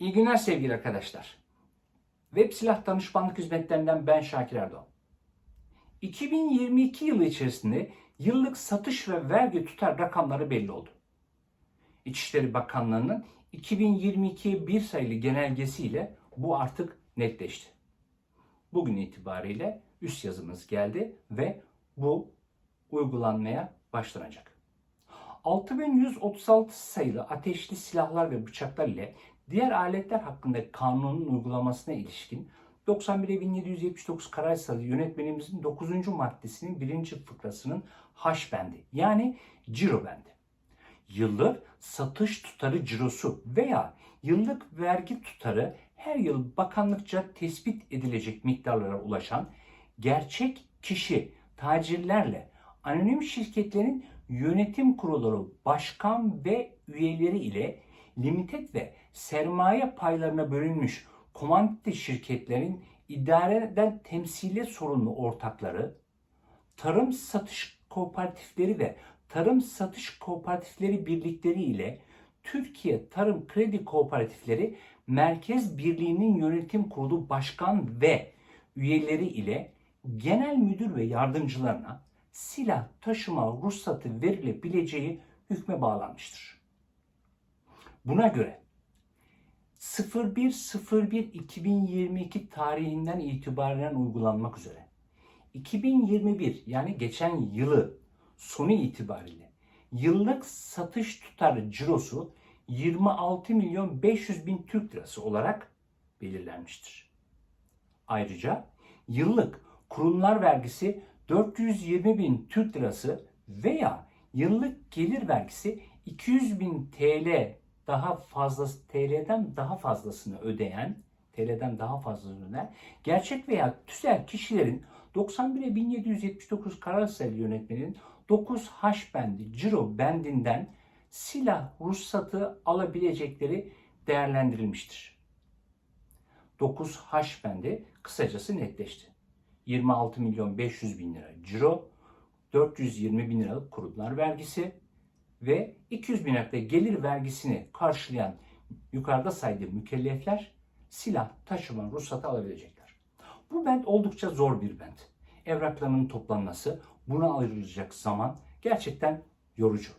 İyi günler sevgili arkadaşlar. Web Silah Danışmanlık Hizmetlerinden ben Şakir Erdoğan. 2022 yılı içerisinde yıllık satış ve vergi tutar rakamları belli oldu. İçişleri Bakanlığı'nın 2022 bir sayılı genelgesiyle bu artık netleşti. Bugün itibariyle üst yazımız geldi ve bu uygulanmaya başlanacak. 6136 sayılı ateşli silahlar ve bıçaklar ile diğer aletler hakkında kanunun uygulamasına ilişkin 91.779 karar sayılı yönetmenimizin 9. maddesinin 1. fıkrasının H bendi yani ciro bendi. Yıllık satış tutarı cirosu veya yıllık vergi tutarı her yıl bakanlıkça tespit edilecek miktarlara ulaşan gerçek kişi tacirlerle anonim şirketlerin yönetim kurulları başkan ve üyeleri ile limited ve sermaye paylarına bölünmüş komandite şirketlerin idareden temsili sorumlu ortakları, tarım satış kooperatifleri ve tarım satış kooperatifleri birlikleri ile Türkiye Tarım Kredi Kooperatifleri Merkez Birliği'nin yönetim kurulu başkan ve üyeleri ile genel müdür ve yardımcılarına silah taşıma ruhsatı verilebileceği hükme bağlanmıştır. Buna göre 01.01.2022 tarihinden itibaren uygulanmak üzere 2021 yani geçen yılı sonu itibariyle yıllık satış tutarı cirosu 26 milyon 500 bin Türk lirası olarak belirlenmiştir. Ayrıca yıllık kurumlar vergisi 420 bin Türk lirası veya yıllık gelir vergisi 200 bin TL daha fazlası TL'den daha fazlasını ödeyen TL'den daha fazlasını ödeyen gerçek veya tüzel kişilerin 91'e 1779 karar sayılı yönetmenin 9H bendi ciro bendinden silah ruhsatı alabilecekleri değerlendirilmiştir. 9H bendi kısacası netleşti. 26 milyon 500 bin lira ciro, 420 bin liralık kurumlar vergisi ve 200 bin da gelir vergisini karşılayan yukarıda saydığım mükellefler silah taşıma ruhsatı alabilecekler. Bu bent oldukça zor bir bent. Evraklarının toplanması, buna ayrılacak zaman gerçekten yorucu.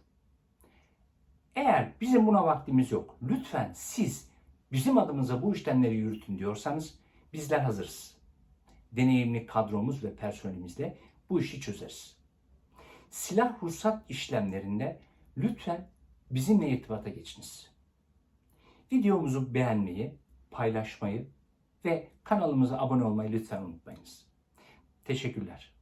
Eğer bizim buna vaktimiz yok, lütfen siz bizim adımıza bu işlemleri yürütün diyorsanız bizler hazırız. Deneyimli kadromuz ve personelimizle bu işi çözeriz. Silah ruhsat işlemlerinde lütfen bizimle irtibata geçiniz. Videomuzu beğenmeyi, paylaşmayı ve kanalımıza abone olmayı lütfen unutmayınız. Teşekkürler.